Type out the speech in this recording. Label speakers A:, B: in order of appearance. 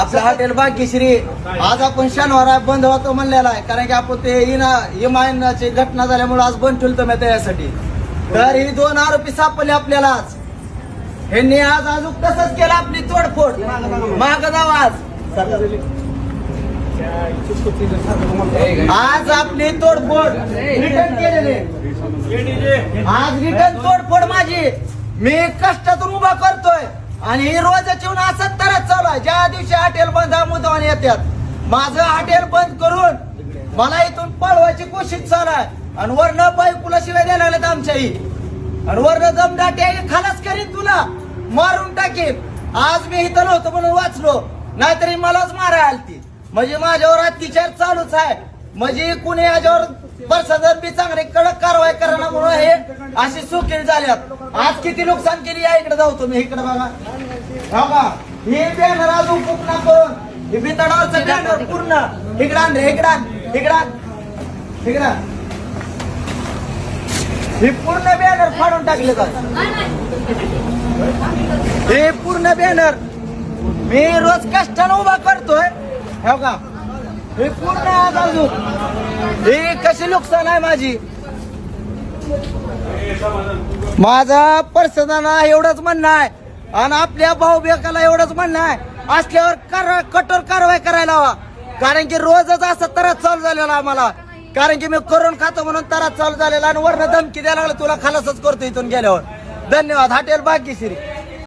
A: आपलं हॉटेल भाग्यश्री. आज आपण शनिवार बंद होतो म्हणलेला आहे. कारण की आपण ते इना इमायनाची घटना झाल्यामुळे आज बंद ठेवतो मी त्यासाठी तर ही दोन आरोपी सापडले आपल्याला आज. ह्यांनी आज अजून तसंच केलं आपली तोडफोड. माग जाऊ आज. आज आपली तोडफोड. रिटर्न केलेली. आज रिटर्न तोडफोड माझी. मी कष्टातून उभा करतोय. आणि ही रोजच येऊन असंच तरच चालू आहे. ज्या दिवशी हॉटेल बंद मुद्दावान येतात. माझं हॉटेल बंद करून मला इथून पळवायची कोशिश चालू आहे. आणि वरनं बायकुला शिवाय द्यायला लागल्यात आमच्याही. आणि वरनं जमदाटे खालाच करीन तुला. मारून टाकीन. आज मी इथं नव्हतो म्हणून वाचलो. नाहीतरी मलाच मारा आलती. म्हणजे माझ्यावर अत्याचार चालूच आहे. म्हणजे कुणी याच्यावर प्रशासन बी चांगले कडक कारवाई करण्यामुळे हे अशी सुखी झाल्यात. आज किती नुकसान केली या इकडे जाऊ तुम्ही इकडे बघा. हो का? हे बॅनर अजून पुन्हा करून हे बितडावरचं बॅनर पूर्ण. इकडं आण रे इकडं आण इकडं आण. इकडं आण. हे पूर्ण बॅनर फाडून टाकले जात हे पूर्ण बॅनर मी रोज कष्टानं उभा करतोय. हो का? हे पूर्ण आज अजून? हे कशी नुकसान आहे माझी? माझा पर्सनाला एवढंच म्हणणं आहे आणि आपल्या भाऊ बेकाला एवढंच म्हणणं आहे. असल्यावर कर कठोर कारवाई करायला हवा. कारण की रोजच असं तरच चालू झालेला आम्हाला. कारण की मी करून खातो म्हणून तरच चालू झालेला आणि वरनं धमकी द्यायला लागला तुला खालासच करतो इथून गेल्यावर. धन्यवाद. हॉटेल भाग्यश्री.